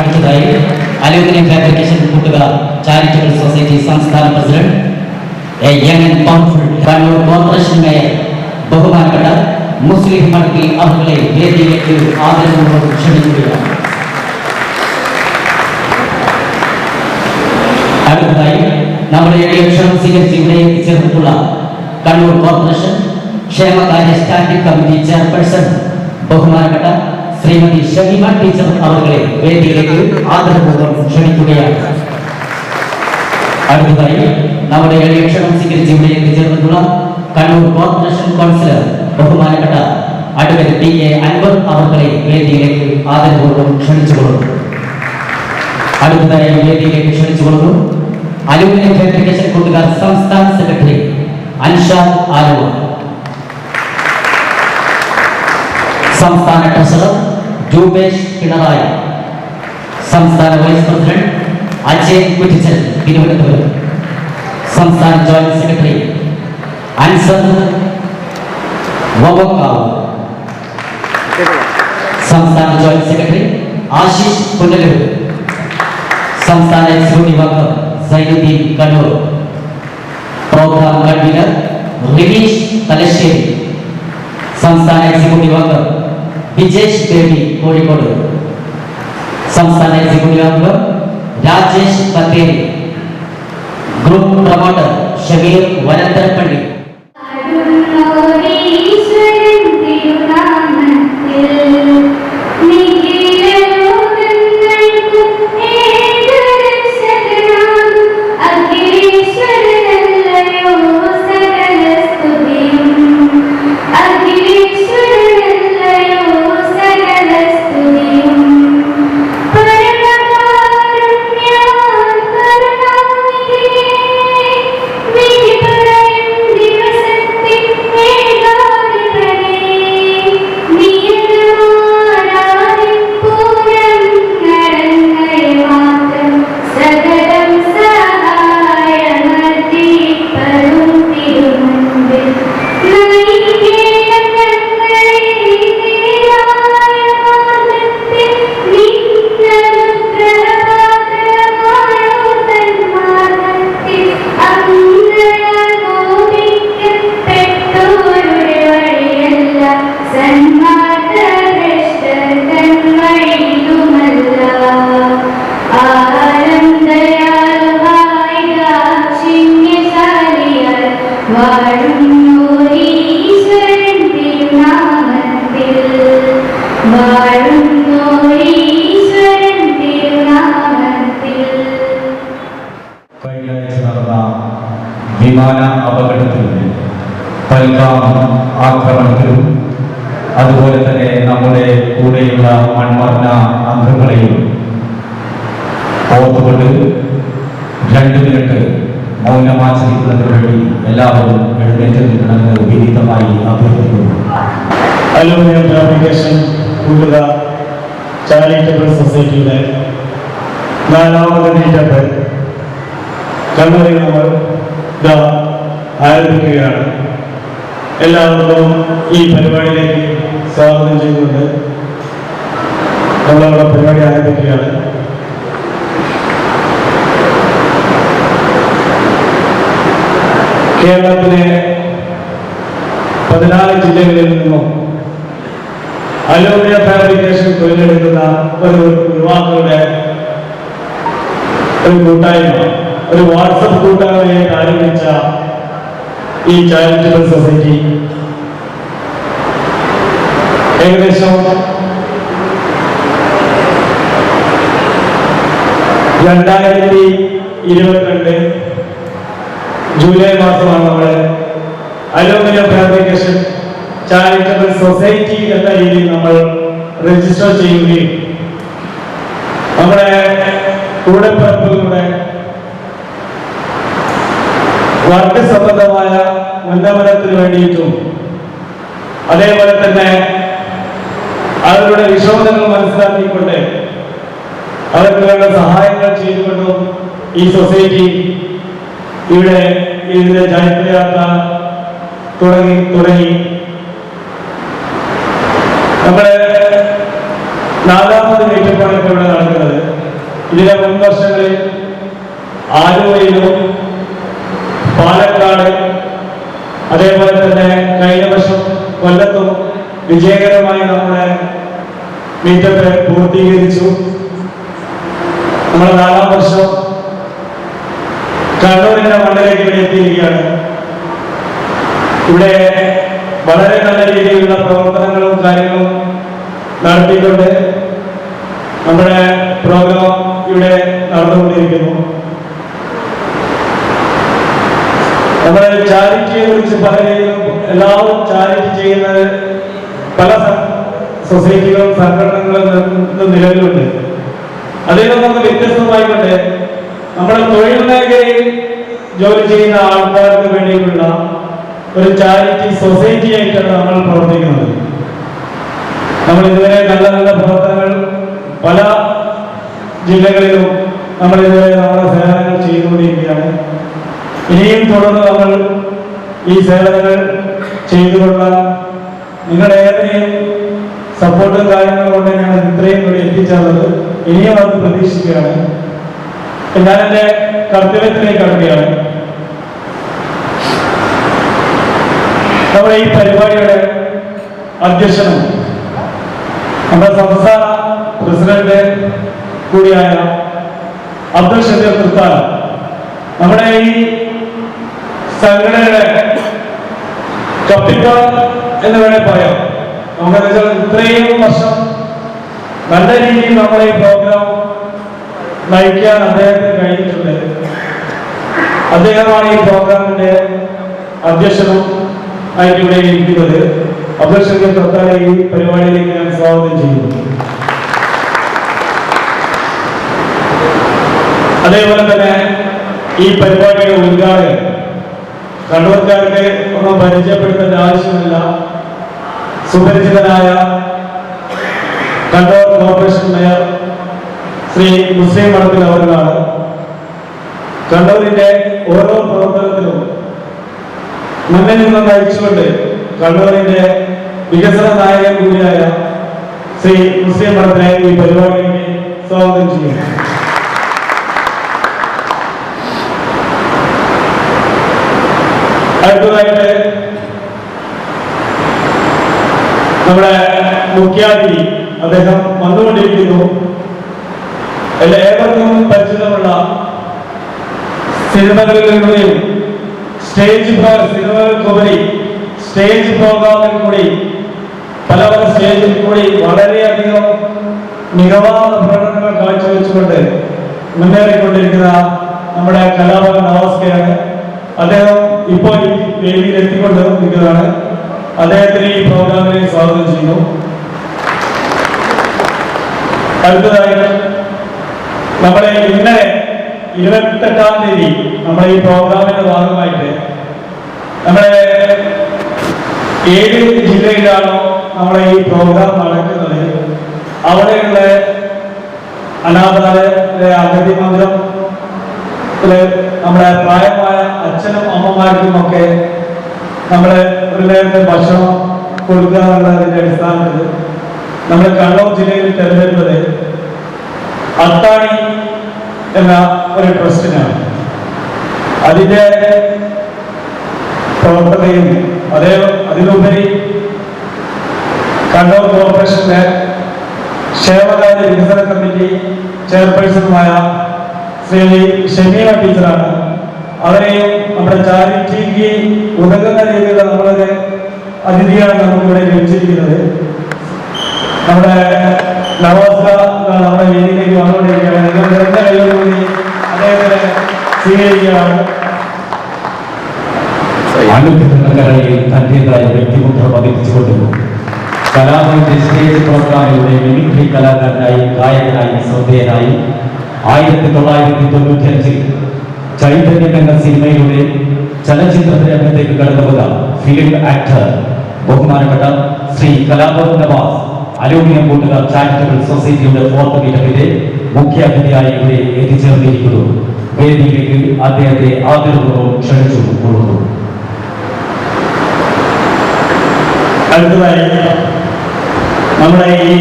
അടുത്തതായി aluminium fabrication കൂട്ടുകാർ charitable society സംസ്ഥാന president a young and powerful Kannur corporation mayor ബഹുമാനപ്പെട്ട മുസ്ലിം മടക്കി അവരുടെ വേദിയിലേക്ക് ആദരപൂർവം ക്ഷണിക്കുകയാണ്. അടുത്തതായി നമ്മുടെ ഇലക്ഷൻ സ്വീകരിച്ച് ഇവിടെ എത്തിച്ചേർന്നിട്ടുള്ള കണ്ണൂർ കോർപ്പറേഷൻ ക്ഷേമകാര്യ സ്റ്റാൻഡിംഗ് കമ്മിറ്റി ചെയർപേഴ്സൺ ബഹുമാനപ്പെട്ട ശ്രീമതി ഷഹിമ ടീച്ചർ അവരെ വേദിയിലേക്ക് ആദരപൂർവം ക്ഷണിക്കുകയാണ്. അടുത്തതായി നമ്മുടെ ഇലക്ഷൻ സ്വീകരിച്ച് ഇവിടെ എത്തിച്ചേർന്നിട്ടുള്ള കണ്ണൂർ കോർപ്പറേഷൻ കൗൺസിലർ ബഹുമാനപ്പെട്ട അഡ്വക്കേറ്റ് ടി എ അൻവർ അവരുടെ വേദിയിലേക്ക് ആദരപൂർവം ക്ഷണിച്ചുകൊള്ളുന്നു അടുത്തതായി വേദിയിലേക്ക് ക്ഷണിച്ചുകൊള്ളുന്നു അലൂമിനിയം ഫാബ്രിക്കേഷൻ കൂട്ടുകാർ സംസ്ഥാന സെക്രട്ടറി അൻഷാദ് ആലുവ. സംസ്ഥാന ട്രഷറർ ജൂബേഷ് പിണറായി. സംസ്ഥാന വൈസ് പ്രസിഡന്റ് അജയ് കുറ്റിച്ചൽ തിരുവനന്തപുരം. സംസ്ഥാന ജോയിന്റ് സെക്രട്ടറി അൻസർ വവക്കാവ്. സംസ്ഥാന ജോയിന്റ് സെക്രട്ടറി ആശിഷ് പുനലൂർ സംസ്ഥാന എക്സിക്യൂട്ടീവ് അംഗം Zainuddin Kannur. Programme convener Rineesh Thalassery. സംസ്ഥാന എക്സിക്യൂട്ടീവ് അംഗം വിജേഷ് ബേബി കോഴിക്കോട് സംസ്ഥാന എക്സിക്യൂട്ടീവ് അംഗം രാജേഷ് ബത്തേരി ഗ്രൂപ്പ് പ്രൊമോട്ടർ ഷമീർ വനന്തരപ്പള്ളി അരുണോരീശ്വരൻ കഴിഞ്ഞയാഴ്ച നടന്ന വിമാന അപകടത്തിൽ പൽഗാം ആക്രമണത്തിലും അതുപോലെ തന്നെ നമ്മുടെ കൂടെയുള്ള മൺമറഞ്ഞ അംഗങ്ങളെയും ഓർത്തുകൊണ്ട് രണ്ട് മിനിറ്റ് മൗനമാചരിക്കുന്നതിന് വേണ്ടി എല്ലാവരും എഴുന്നേറ്റ് നിൽക്കണമെന്ന് വിനീതമായി അഭ്യർത്ഥിക്കുന്നു. അലൂമിനിയം ഫാബ്രിക്കേഷൻ കൂടുതൽ ചാരിറ്റബിൾ സൊസൈറ്റിയുടെ നാലാമത് മീറ്റപ്പ് കണ്ണൂരിൽ നമ്മൾ ഇതാ ആരംഭിക്കുകയാണ്. എല്ലാവർക്കും ഈ പരിപാടിയിലേക്ക് സ്വാഗതം ചെയ്യുന്നുണ്ട്. നമ്മളവിടെ പരിപാടി ആരംഭിക്കുകയാണ്. കേരളത്തിലെ പതിനാല് ജില്ലകളിൽ നിന്നും അലോമിയ ഫാബ്രിക്കേഷൻ തൊഴിലെടുക്കുന്ന ഒരു യുവാക്കളുടെ ഒരു കൂട്ടായ്മ. ഒരു വാട്സപ്പ് കൂട്ടായ്മയായിട്ട് ആരംഭിച്ച ഈ ചാരിറ്റബിൾ സൊസൈറ്റി ഏകദേശം രണ്ടായിരത്തി ഇരുപത്തിരണ്ട് ജൂലൈ മാസമാണ് നമ്മൾ അലൂമിനിയം ഫാബ്രിക്കേഷൻ ചാരിറ്റബിൾ സൊസൈറ്റി എന്ന രീതിയിൽ നമ്മൾ രജിസ്റ്റർ ചെയ്യുകയും. നമ്മുടെ കൂടെപ്പിറപ്പുകളുടെ വർക്ക് സംബന്ധമായ ഉന്നമനത്തിന് വേണ്ടിയിട്ടും അതേപോലെ തന്നെ അവരുടെ വിഷമതകൾ മനസ്സിലാക്കിക്കൊണ്ട് അവർക്ക് വേണ്ട സഹായങ്ങൾ ചെയ്തുകൊണ്ടും ഈ സൊസൈറ്റി ഇവിടെ ഇതിന്റെ ചരിത്രയാത്ര തുടങ്ങി തുടങ്ങി. നമ്മുടെ നാലാമത് മീറ്റപ്പാണ് ഇപ്പോൾ ഇവിടെ നടക്കുന്നത്. ഇതിലെ മുൻ വർഷങ്ങളിൽ പാലക്കാട് അതേപോലെ തന്നെ കഴിഞ്ഞ വർഷം കൊല്ലത്തും വിജയകരമായി നമ്മുടെ മീറ്റപ്പ് പൂർത്തീകരിച്ചു. നമ്മുടെ നാലാം വർഷം കണ്ണൂരിന്റെ മണ്ണിലേക്ക് ഇവിടെ എത്തിയിരിക്കുകയാണ്. ഇവിടെ വളരെ നല്ല രീതിയിലുള്ള പ്രവർത്തനങ്ങളും കാര്യങ്ങളും നടത്തിയിട്ടുണ്ട്. നമ്മുടെ പ്രോഗ്രാം ഇവിടെ നടന്നുകൊണ്ടിരിക്കുന്നു. നമ്മുടെ ചാരിറ്റിയെ കുറിച്ച് പറയുകയും എല്ലാവരും ചാരിറ്റി ചെയ്യുന്നത് പല സൊസൈറ്റികളും സംഘടനകളും നിലവിലുണ്ട്. അതിൽ നിന്ന് വ്യത്യസ്തമായിക്കൊണ്ട് നമ്മുടെ തൊഴിൽ മേഖലയിൽ ജോലി ചെയ്യുന്ന ആൾക്കാർക്ക് വേണ്ടിയിട്ടുള്ള ഒരു ചാരിറ്റി സൊസൈറ്റി ആയിട്ടാണ് നമ്മൾ പ്രവർത്തിക്കുന്നത്. നമ്മൾ ഇതുവരെ നല്ല നല്ല പ്രവർത്തനങ്ങൾ പല ജില്ലകളിലും നമ്മൾ ഇതുവരെ നമ്മുടെ സേവനങ്ങൾ ചെയ്തുകൊണ്ടിരിക്കുകയാണ്. ഇനിയും തുടർന്ന് നമ്മൾ ഈ സേവനങ്ങൾ ചെയ്തുകൊള്ളാം. നിങ്ങളുടെ ഏവരെയും സപ്പോർട്ടും കാര്യങ്ങളും കൊണ്ട് ഞങ്ങൾ ഇത്രയും കൂടി എത്തിച്ചത് ഇനിയും അത് പ്രതീക്ഷിക്കുകയാണ്. ഞാൻ എന്റെ കർത്തവ്യത്തിലേക്ക് കടക്കുകയാണ്. നമ്മുടെ ഈ പരിപാടിയുടെ അധ്യക്ഷനും നമ്മുടെ സംസ്ഥാന പ്രസിഡന്റ് കൂടിയായ അബ്ദുൽ ഷബീർ കുർത്താൻ നമ്മുടെ ഈ സംഘടനയുടെ കപ്പിത്താൻ എന്ന് വേണേൽ പറയാം. നമുക്ക് വെച്ചാൽ ഇത്രയും വർഷം നല്ല രീതിയിൽ നമ്മളെ ഈ പ്രോഗ്രാം നയിക്കാൻ അദ്ദേഹത്തിന് കഴിഞ്ഞിട്ടുണ്ട്. അദ്ദേഹമാണ് ഈ പ്രോഗ്രാമിന്റെ അധ്യക്ഷനും ആയിട്ടിവിടെ ഇരിക്കുന്നത്. അബ്ദുൽ തൃത്താല ഈ പരിപാടിയിലേക്ക് ഞാൻ സ്വാഗതം ചെയ്യുന്നു. അതേപോലെ തന്നെ ഈ പരിപാടിയുടെ ഉദ്ഘാടകൻ കണ്ണൂർക്കാരുടെ ഒന്നും പരിചയപ്പെടുത്തേണ്ട ആവശ്യമില്ല. സുപരിചിതനായ കണ്ണൂർ കോർപ്പറേഷൻ മേയർ ശ്രീ മുസ്ലിം മഠത്തിൽ അവരാണ് കണ്ണൂരിന്റെ ഓരോ പ്രവർത്തനത്തിലും മുന്നിൽ നിന്ന് നയിച്ചുകൊണ്ട് കണ്ണൂരിന്റെ വികസന നായകൻ കൂടിയായ ശ്രീ മുസ്ലിം മഠത്തിനെ ഈ പരിപാടിയിലേക്ക് സ്വാഗതം ചെയ്യുന്നു. അടുത്തതായിട്ട് നമ്മുടെ മുഖ്യാതിഥി അദ്ദേഹം വന്നുകൊണ്ടിരിക്കുന്നു. ഏവർക്കും പരിചിതമുള്ള സിനിമകളിലൂടെയും സ്റ്റേജ് പ്രോ- സിനിമകൾക്കുപരി സ്റ്റേജ് പ്രോഗ്രാമിൽ കൂടി പല പല സ്റ്റേജിൽ കൂടി വളരെയധികം മികവാർന്ന പ്രകടനങ്ങൾ കാഴ്ചവെച്ചുകൊണ്ട് മുന്നേറിക്കൊണ്ടിരിക്കുന്ന നമ്മുടെ കലാഭവൻ നവാസ്കയാണ് അദ്ദേഹം ഇപ്പോൾ ഈ വേദിയിൽ എത്തിക്കൊണ്ടിരിക്കുന്നതാണ് അദ്ദേഹത്തിന് ഈ പ്രോഗ്രാമിനെ സ്വാഗതം ചെയ്യുന്നു. അടുത്തതായിട്ട് നമ്മളെ ഇന്നലെ ഇരുപത്തെട്ടാം തീയതി നമ്മുടെ ഈ പ്രോഗ്രാമിന്റെ ഭാഗമായിട്ട് നമ്മുടെ ഏത് ജില്ലയിലാണോ നമ്മളെ ഈ പ്രോഗ്രാം നടക്കുന്നത് അവിടെയുള്ള അനാഥാലയ അഗതി മന്ദിരം നമ്മുടെ പ്രായമായ അച്ഛനും അമ്മമാർക്കും ഒക്കെ നമ്മുടെ പിള്ളേരുടെ ഭക്ഷണം കൊടുക്കുക എന്നുള്ളതിന്റെ അടിസ്ഥാനത്തിൽ നമ്മൾ കണ്ണൂർ ജില്ലയിൽ തെരഞ്ഞെടുത്തത് അത്താണി എന്ന ഒരു ട്രസ്റ്റിനാണ്. അതിന്റെ പ്രവർത്തനയും അതേ അതിലുപരി കണ്ണൂർ കോർപ്പറേഷന്റെ ക്ഷേമകാര്യ വികസന കമ്മിറ്റി ചെയർപേഴ്സണുമായ ശ്രീ ഷമീമ ടീച്ചറാണ്. അവരെയും നമ്മുടെ ചാരിറ്റിക്ക് ഉതകുന്ന രീതിയിൽ നമ്മളൊരു അതിഥിയാണ് നമുക്കിവിടെ ലഭിച്ചിരിക്കുന്നത്. നമ്മുടെ നവാസ നമ്മുടെ വേദിയിലേക്ക് വന്നുകൊണ്ടിരിക്കുകയാണ്. നിങ്ങൾ നിറഞ്ഞ കൈയോടുകൂടി അദ്ദേഹത്തിനെ സ്വീകരിക്കുകയാണ്. തന്റേതായ വ്യക്തിമുദ്ര പതിപ്പിച്ചുകൊണ്ടിരുന്നു. കലാഭവന്റെ സ്റ്റേജ് പ്രോഗ്രാമിലൂടെ മിമിക്രി കലാകാരനായി ഗായകനായി ശ്രദ്ധേയനായി ആയിരത്തി തൊള്ളായിരത്തി തൊണ്ണൂറ്റി അഞ്ചിൽ ചൈതന്യം എന്ന സിനിമയിലൂടെ ചലച്ചിത്ര രംഗത്തേക്ക് കടന്നുവന്ന ഫിലിം ആക്ടർ ബഹുമാനപ്പെട്ട ശ്രീ കലാഭവൻ നവാസ് അലൂമിനിയം കൂട്ടുകാർ ചാരിറ്റബിൾ സൊസൈറ്റിയുടെ ഫോർത്ത് മീറ്റപ്പിന്റെ മുഖ്യാതിഥിയായി ഇവിടെ എത്തിച്ചേർന്നിരിക്കുന്നു. വേദിയിലേക്ക് അദ്ദേഹത്തെ ആദരപൂർവം ക്ഷണിച്ചു കൊള്ളുന്നു. അടുത്തതായി നമ്മുടെ ഈ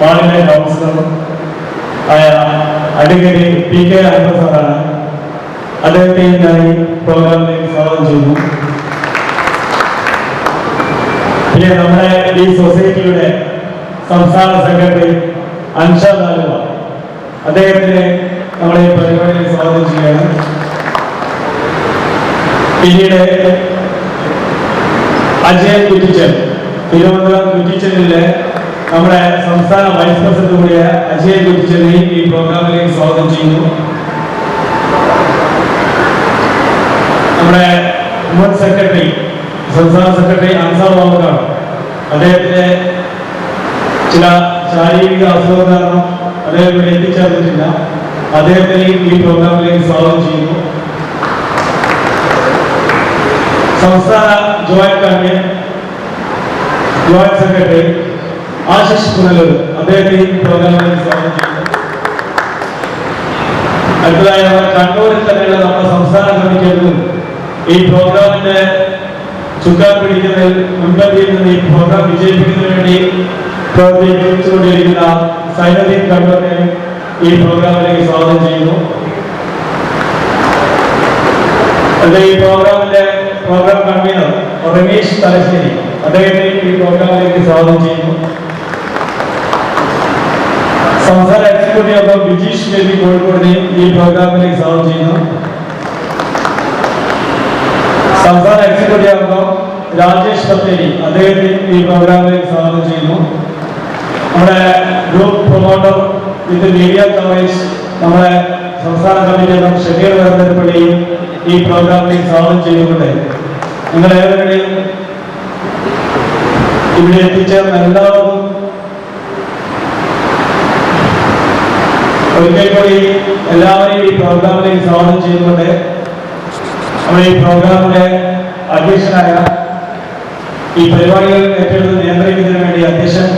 പാർലമെന്റ് കൗൺസിലർ ആയ അഡ്വക്കേറ്റ് പി കെ അഹമ്മദ് സാറാണ് അദ്ദേഹത്തെ ഈ പ്രോഗ്രാമിലേക്ക് സ്വാഗതം ചെയ്യുന്നു. പിന്നെ നമ്മുടെ ഈ സൊസൈറ്റിയുടെ സംസ്ഥാന സെക്രട്ടറി അൻഷാദ് ആലുവ അദ്ദേഹത്തിന് നമ്മളെ ഈ പരിപാടിയിൽ സ്വാഗതം ചെയ്യുകയാണ്. പിന്നീട് അജയൻ കുറ്റിച്ചൻ. തിരുവനന്തപുരം കുറ്റിച്ചനിലെ നമ്മുടെ സംസ്ഥാന വൈസ് പ്രസിഡന്റ് കൂടിയ അജയൻ കുറ്റിച്ചനെ ഈ പ്രോഗ്രാമിലേക്ക് സ്വാഗതം ചെയ്യുന്നു. നമ്മുടെ മുൻ സെക്രട്ടറി സംസ്ഥാന സെക്രട്ടറി അൻസാർ മുഹമ്മദാണ് അദ്ദേഹത്തിന്റെ ചില ശാരീരിക അസുഖം കാരണം അദ്ദേഹം ഇവിടെ എത്തിച്ചേർന്നിട്ടില്ല. അദ്ദേഹത്തിന് ഈ പ്രോഗ്രാമിലേക്ക് സ്വാഗതം ചെയ്യുന്നു. സംസ്ഥാന joint committee joint secretary Ashish Punalur അദ്ദേഹത്തെ ഈ പ്രോഗ്രാമിൽ സ്വാഗതം. കണ്ണൂരിൽ തന്നെയുള്ള നമ്മുടെ സംസ്ഥാന സമിതിക്കും ഈ പ്രോഗ്രാമിന്റെ ചുക്കാൻ പിടിക്കുന്നതിൽ മുൻപന്തിയിൽ നിന്ന് ഈ പ്രോഗ്രാം വിജയിപ്പിക്കുന്നതിന് വേണ്ടി പ്രവർത്തിച്ചുകൊണ്ടിരിക്കുന്ന സൈനദീൻ കണ്ണൂരിനെ ഈ പ്രോഗ്രാമിലേക്ക് സ്വാഗതം ചെയ്യുന്നു. ഈ പ്രോഗ്രാമിന്റെ പ്രോഗ്രാം കൺവീനർ രമേശ് തലശ്ശേരി അദ്ദേഹത്തെ ഈ പ്രോഗ്രാമിലേക്ക് സ്വാഗതം ചെയ്യുന്നു. സംസ്ഥാന എക്സിക്യൂട്ടീവ് അംഗം ബിജീഷ് ബേബി കോഴിക്കോടിനെ ഈ പ്രോഗ്രാമിലേക്ക് സ്വാഗതം ചെയ്യുന്നു. സംസ്ഥാന എക്സിക്യൂട്ടീവ് അംഗം രാജേഷ് പത്തേരി അദ്ദേഹത്തെ ഈ പ്രോഗ്രാമിലേക്ക് സ്വാഗതം ചെയ്യുന്നു. നമ്മുടെ group promoter with media coverage നമ്മുടെ സംസ്ഥാന കമ്മിറ്റി അംഗം ഷബീർ വേർപെട്ടപ്പെടുകയും ഈ പ്രോഗ്രാമിലേക്ക് സ്വാഗതം ചെയ്തുകൊണ്ട് നിങ്ങൾ ഏവരുടെയും ഇവിടെ എത്തിച്ചേർന്ന എല്ലാവർക്കും ഒരിക്കൽ എല്ലാവരെയും ഈ പ്രോഗ്രാമിലേക്ക് സ്വാഗതം ചെയ്തുകൊണ്ട് നമ്മുടെ ഈ പ്രോഗ്രാമിന്റെ അധ്യക്ഷനായ ഈ പരിപാടികൾ ഏറ്റെടുത്ത് നിയന്ത്രിക്കുന്നതിന് വേണ്ടി അധ്യക്ഷൻ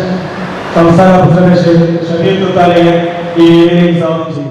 സംസ്ഥാന പ്രസിഡന്റ് ഷബീർ തുത്താലയെ ഈ വേദിയിൽ സ്വാഗതം ചെയ്യും